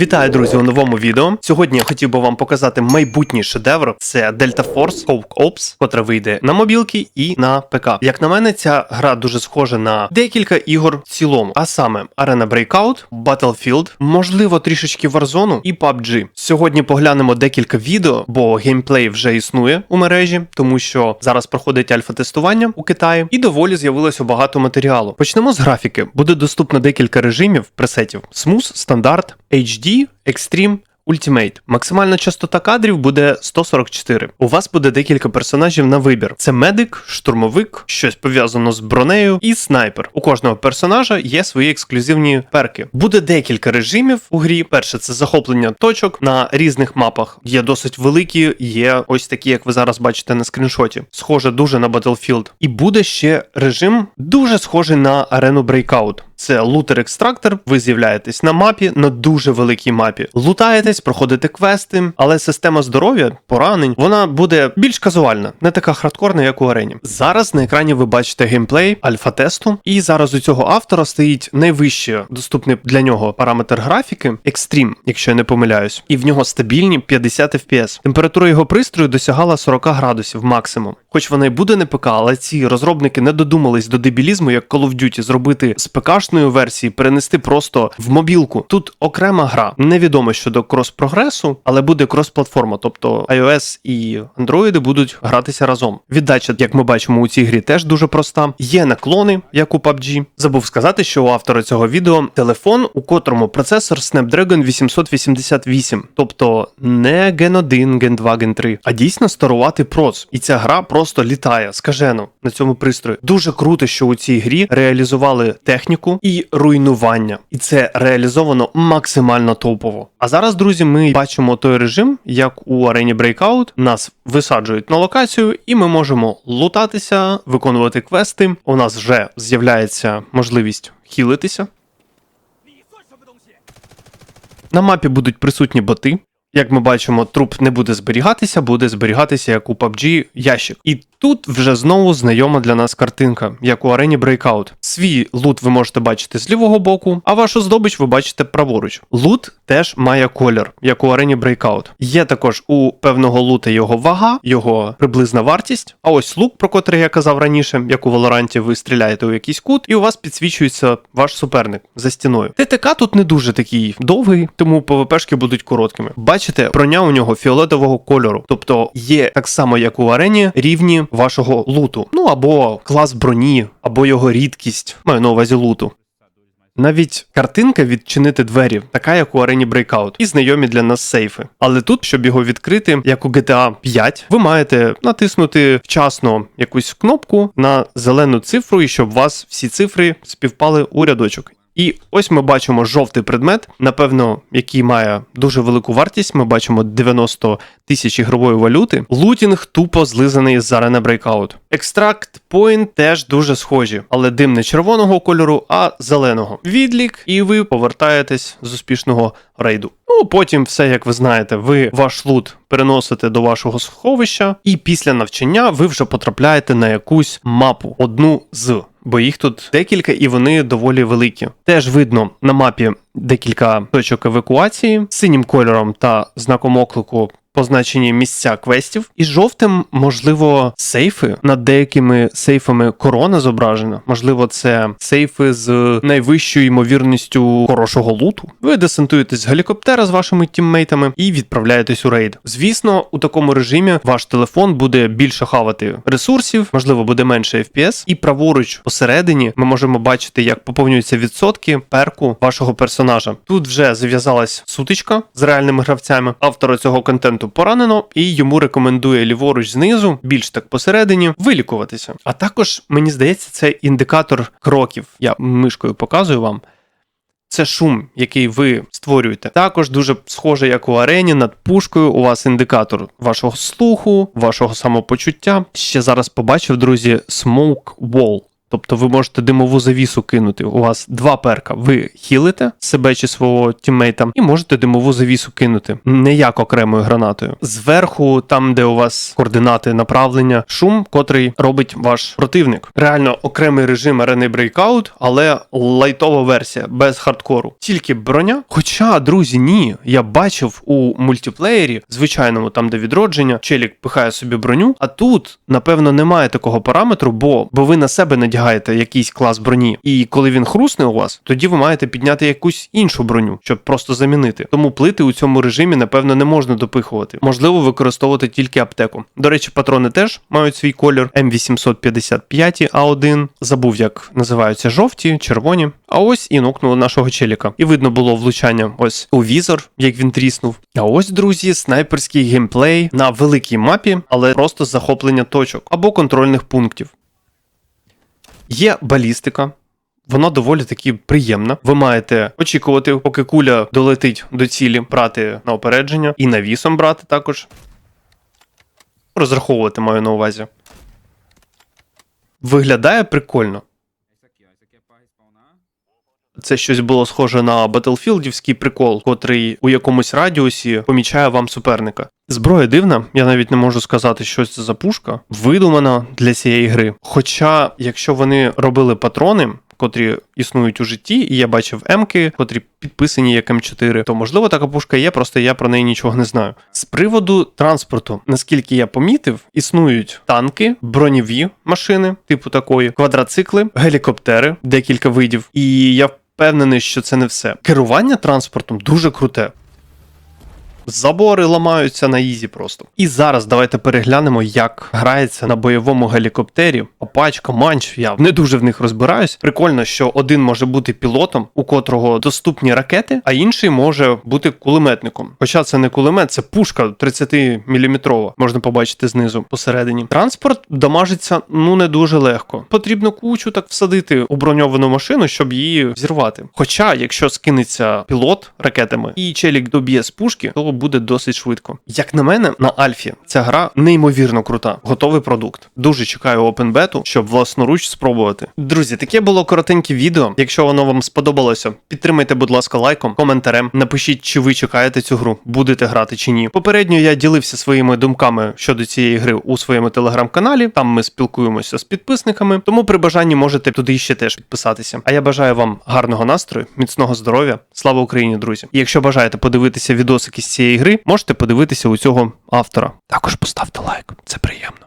Вітаю, друзі, у новому відео. Сьогодні я хотів би вам показати майбутній шедевр. Це Delta Force Hawk Ops, котра вийде на мобілки і на ПК. Як на мене, ця гра дуже схожа на декілька ігор в цілому, а саме Arena Breakout, Battlefield, можливо, трішечки Warzone і PUBG. Сьогодні поглянемо декілька відео, бо геймплей вже існує у мережі, тому що зараз проходить альфа-тестування у Китаї, і доволі з'явилося багато матеріалу. Почнемо з графіки. Буде доступно декілька режимів пресетів: Smooth, стандарт, HD, Extreme, Ultimate. Максимальна частота кадрів буде 144. У вас буде декілька персонажів на вибір: це медик, штурмовик, щось пов'язано з бронею і снайпер. У кожного персонажа є свої ексклюзивні перки. Буде декілька режимів у грі. Перше це захоплення точок на різних мапах. Є досить великі, є ось такі, як ви зараз бачите на скріншоті. Схоже дуже на Battlefield. І буде ще режим дуже схожий на арену Breakout. Це лутер-екстрактор. Ви з'являєтесь на мапі, на дуже великій мапі. Лутаєтесь, проходите квести, але система здоров'я, поранень, вона буде більш казуальна, не така хардкорна, як у арені. Зараз на екрані ви бачите геймплей альфа-тесту, і зараз у цього автора стоїть найвищий доступний для нього параметр графіки Extreme, якщо я не помиляюсь, і в нього стабільні 50 FPS. Температура його пристрою досягала 40 градусів максимум. Хоч вона й буде не ПК, але ці розробники не додумались до дебілізму, як Call of Duty, зробити з ПКшної версії, перенести просто в мобілку. Тут окрема гра. Невідомо щодо крос-прогресу, але буде крос-платформа, тобто iOS і Android будуть гратися разом. Віддача, як ми бачимо у цій грі, теж дуже проста. Є наклони, як у PUBG. Забув сказати, що у автора цього відео телефон, у котрому процесор Snapdragon 888, тобто не Gen 1, Gen 2, Gen 3, а дійсно старувати проц. І ця гра просто літає скажено на цьому пристрої. Дуже круто, що у цій грі реалізували техніку і руйнування, і це реалізовано максимально топово. А зараз, друзі, ми бачимо той режим, як у арені Breakout. Нас висаджують на локацію, і ми можемо лутатися, виконувати квести. У нас вже з'являється можливість хілитися. На мапі будуть присутні боти. Як ми бачимо, труп не буде зберігатися, буде зберігатися як у PUBG ящик. І тут вже знову знайома для нас картинка, як у арені Breakout. Свій лут ви можете бачити з лівого боку, а вашу здобич ви бачите праворуч. Лут теж має колір, як у арені Breakout. Є також у певного лута його вага, його приблизна вартість. А ось лук, про котрий я казав раніше, як у Валоранті, ви стріляєте у якийсь кут, і у вас підсвічується ваш суперник за стіною. ТТК тут не дуже такий довгий, тому ПВПшки будуть короткими. Бачите, броня у нього фіолетового кольору, тобто є так само, як у арені, рівні вашого луту. Ну або клас броні, або його рідкість. Маю на увазі луту. Навіть картинка відчинити двері, така як у арені Breakout, і знайомі для нас сейфи. Але тут, щоб його відкрити, як у GTA 5, ви маєте натиснути вчасно якусь кнопку на зелену цифру, і щоб у вас всі цифри співпали у рядочок. І ось ми бачимо жовтий предмет, напевно, який має дуже велику вартість. Ми бачимо 90 тисяч ігрової валюти. Лутінг тупо злизаний з Arena Breakout. Екстракт Point теж дуже схожі, але дим не червоного кольору, а зеленого. Відлік, і ви повертаєтесь з успішного рейду. Ну потім все, як ви знаєте, ви ваш лут переносите до вашого сховища, і після навчання ви вже потрапляєте на якусь мапу, одну з. Бо їх тут декілька і вони доволі великі. Теж видно на мапі декілька точок евакуації синім кольором та знаком оклику. Позначені місця квестів, і жовтим, можливо, сейфи над деякими сейфами корона зображена. Можливо, це сейфи з найвищою ймовірністю хорошого луту. Ви десантуєтесь з гелікоптера з вашими тіммейтами і відправляєтесь у рейд. Звісно, у такому режимі ваш телефон буде більше хавати ресурсів, можливо, буде менше FPS, і праворуч посередині ми можемо бачити, як поповнюються відсотки перку вашого персонажа. Тут вже зав'язалась сутичка з реальними гравцями. Автора цього контенту поранено, і йому рекомендує ліворуч знизу, більш так посередині, вилікуватися. А також мені здається, це індикатор кроків. Я мишкою показую вам. Це шум, який ви створюєте. Також дуже схоже, як у арені, над пушкою у вас індикатор вашого слуху, вашого самопочуття. Ще зараз побачив, друзі, smoke wall. Тобто ви можете димову завісу кинути. У вас два перка. Ви хілите себе чи свого тіммейта, і можете димову завісу кинути не як окремою гранатою. Зверху, там, де у вас координати направлення, шум, котрий робить ваш противник. Реально окремий режим арени Breakout, але лайтова версія без хардкору. Тільки броня. Хоча, друзі, ні, я бачив у мультиплеєрі, звичайному, там де відродження, челік пихає собі броню. А тут, напевно, немає такого параметру, бо, бо ви на себе надягаєте якийсь клас броні. І коли він хрусне у вас, тоді ви маєте підняти якусь іншу броню, щоб просто замінити. Тому плити у цьому режимі, напевно, не можна допихувати. Можливо, використовувати тільки аптеку. До речі, патрони теж мають свій колір М855 А1. Забув, як називаються жовті, червоні. А ось і нокнули нашого челіка. І видно було влучання ось у візор, як він тріснув. А ось, друзі, снайперський геймплей на великій мапі, але просто захоплення точок або контрольних пунктів. Є балістика. Вона доволі таки приємна. Ви маєте очікувати, поки куля долетить до цілі, брати на опередження і навісом брати також. Розраховувати маю на увазі. Виглядає прикольно. Це щось було схоже на Батлфілдівський прикол, котрий у якомусь радіусі помічає вам суперника. Зброя дивна, я навіть не можу сказати, що це за пушка, видумана для цієї гри. Хоча, якщо вони робили патрони, котрі існують у житті, і я бачив М-ки, котрі підписані як М4, то можливо така пушка є, просто я про неї нічого не знаю. З приводу транспорту, наскільки я помітив, існують танки, броньові машини, типу такої, квадроцикли, гелікоптери, декілька видів. І я впевнений, що це не все. Керування транспортом дуже круте. Забори ламаються на ізі просто. І зараз давайте переглянемо, як грається на бойовому гелікоптері. Пачка, манч, я не дуже в них розбираюсь. Прикольно, що один може бути пілотом, у котрого доступні ракети, а інший може бути кулеметником. Хоча це не кулемет, це пушка 30-мм, можна побачити знизу посередині. Транспорт дамажиться ну не дуже легко. Потрібно кучу так всадити у броньовану машину, щоб її зірвати. Хоча, якщо скинеться пілот ракетами і челік доб'є з пушки, то буде досить швидко. Як на мене, на Альфі ця гра неймовірно крута. Готовий продукт. Дуже чекаю Open Beta, щоб власноруч спробувати. Друзі, таке було коротеньке відео. Якщо воно вам сподобалося, підтримайте, будь ласка, лайком, коментарем. Напишіть, чи ви чекаєте цю гру, будете грати чи ні. Попередньо я ділився своїми думками щодо цієї гри у своєму телеграм-каналі. Там ми спілкуємося з підписниками. Тому при бажанні можете туди ще теж підписатися. А я бажаю вам гарного настрою, міцного здоров'я. Слава Україні, друзі! І якщо бажаєте подивитися відосики з цієї гри, можете подивитися у цього автора. Також поставте лайк, це приємно.